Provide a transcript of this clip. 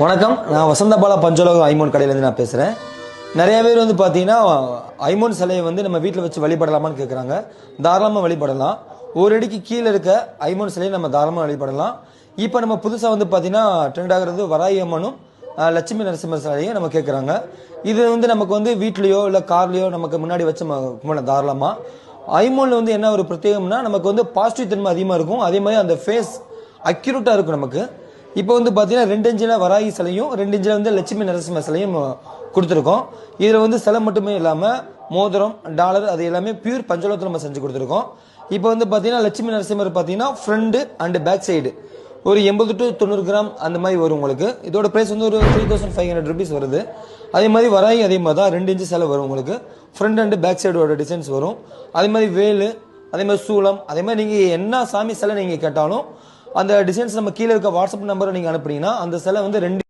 வணக்கம். நான் வசந்தபாலா பஞ்சலோகம் ஐமோன் கடையிலேருந்து நான் பேசுகிறேன் நிறைய பேர் வந்து பார்த்தீங்கன்னா ஐமோன் சிலையை வந்து நம்ம வீட்டில் வச்சு வழிபடலாமான்னு கேட்குறாங்க தாராளமாக வழிபடலாம். ஒரு அடிக்கு கீழே இருக்க ஐமோன் சிலையை நம்ம தாராளமாக வழிபடலாம். இப்போ நம்ம புதுசாக வந்து பார்த்தீங்கன்னா ட்ரெண்ட் ஆகிறது வராய் அம்மனும் லட்சுமி நரசிம்மர் சிலையும் நம்ம கேட்குறாங்க இது வந்து நமக்கு வந்து வீட்லேயோ இல்லை கார்லேயோ நமக்கு முன்னாடி வச்சு நம்ம கும்பிடலாம் தாராளமாக ஐமோனில் வந்து என்ன ஒரு பிரத்யேகம்னா நமக்கு வந்து பாசிட்டிவ் தன்மை அதிகமாக இருக்கும். அதே மாதிரி அந்த ஃபேஸ் அக்யூரேட்டாக இருக்கும் நமக்கு. இப்போ வந்து பார்த்தீங்கன்னா ரெண்டு இன்ச்சில் வராகி சிலையும் ரெண்டு இன்ச்சில் வந்து லட்சுமி நரசிம்ம சிலையும் கொடுத்துருக்கோம். இதில் வந்து சிலை மட்டுமே இல்லாமல் மோதிரம் டாலர் அது எல்லாமே பியூர் பஞ்சலோகத்தில் நம்ம செஞ்சு கொடுத்துருக்கோம். இப்போ வந்து பார்த்தீங்கன்னா லட்சுமி நரசிம்மர் பார்த்தீங்கன்னா ஃப்ரண்ட் அண்ட் பேக் சைடு ஒரு எண்பது டு தொண்ணூறு கிராம் அந்த மாதிரி வரும் உங்களுக்கு. இதோட ப்ரைஸ் வந்து ஒரு three thousand five hundred rupees வருது. அதே மாதிரி வராகி அதே மாதிரி தான் ரெண்டு இன்ச்சு சிலை வரும் உங்களுக்கு. ஃப்ரண்ட் அண்ட் பேக் சைடோட டிசைன்ஸ் வரும். அதே மாதிரி வேலு அதே மாதிரி சூளம் அதே மாதிரி நீங்கள் என்ன சாமி சிலை நீங்கள் கேட்டாலும் அந்த டிசைன்ஸ் நம்ம கீழே இருக்க வாட்ஸ்அப் நம்பரை நீங்கள் அனுப்புனீங்கன்னா அந்த சிலை வந்து ரெண்டு